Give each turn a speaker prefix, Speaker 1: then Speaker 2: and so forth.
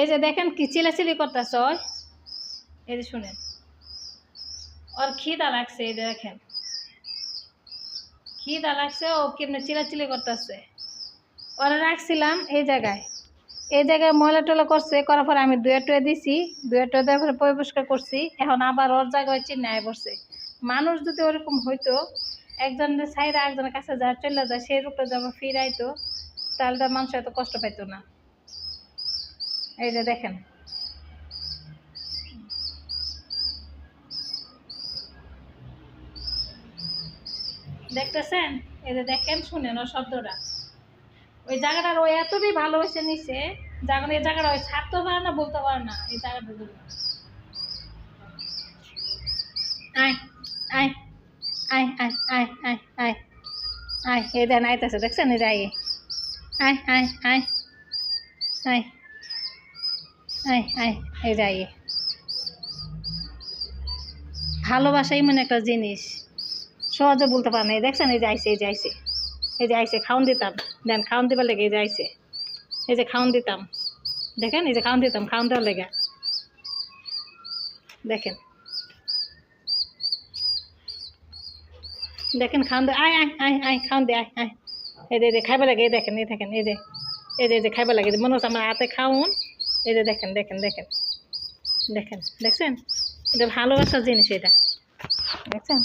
Speaker 1: এই যে দেখেন কি চিলাচিলি করতেছ এই যে শুনেন। ওর খিদা লাগছে, এই দেখেন। খিদা লাগছে, ও কেমনে চিলাচিলি করতেছে। ওরা রাখছিলাম এই জায়গায়। এই জায়গায় ময়লা টলা করছে, করার পরে আমি দুয়ে টুয়ে দিছি দুয়ে টুয়ে দেওয়ার পরে পরিষ্কার করছি, এখন আবার ওর জায়গায় চিন্নায় পড়ছে মানুষ যদি ওরকম হইতো একজনের সাইরা একজনের কাছে যা চলে যায়, সেই রূপটা যখন ফিরাইতো, তাহলে তো মানুষ এত কষ্ট পাইতো না। এই যে দেখেন দেখতেছেন এই যে দেখেন শুনেন ওর শব্দটা ওই জায়গাটার ওই এতটাই ভালোবেসে নিছে যখন এই জায়গাটা ওই ছাড়তে পারে না বলতে পারে না এই জায়গাটা আয় আয় আয় আয় আয় আয় আয় আয় এই দেন আইতেছে দেখছেন এই যাই আয় আয় আয় আয় আয় আয়, এই যাই ভালোবাসাই মানে একটা জিনিস। সহজে বলতে পারে না। দেখছেন, এই যে আইসে এই যে আইসে এই যে আইসে খাওন দিতাম। দেন খাওন দিবার লেগে এই যে আইসে এই যে খাওন দিতাম। দেখেন, এই যে খাওন দিতাম, খাওন দেওয়ার লেগে। দেখেন। দেখেন, খাওন দে, আয় আয় আয় আয়, খাওন দে, আয় আয়। এই যে খাইবার লাগে দেখেন, এই দেখেন, এই যে এই যে এই যে, খাইবার লাগে। মনে হচ্ছে আমার হাতে খাওন। এই যে দেখেন দেখেন দেখেন। দেখেন দেখছেন? এটা ভালোবাসার জিনিস এটা। দেখছেন?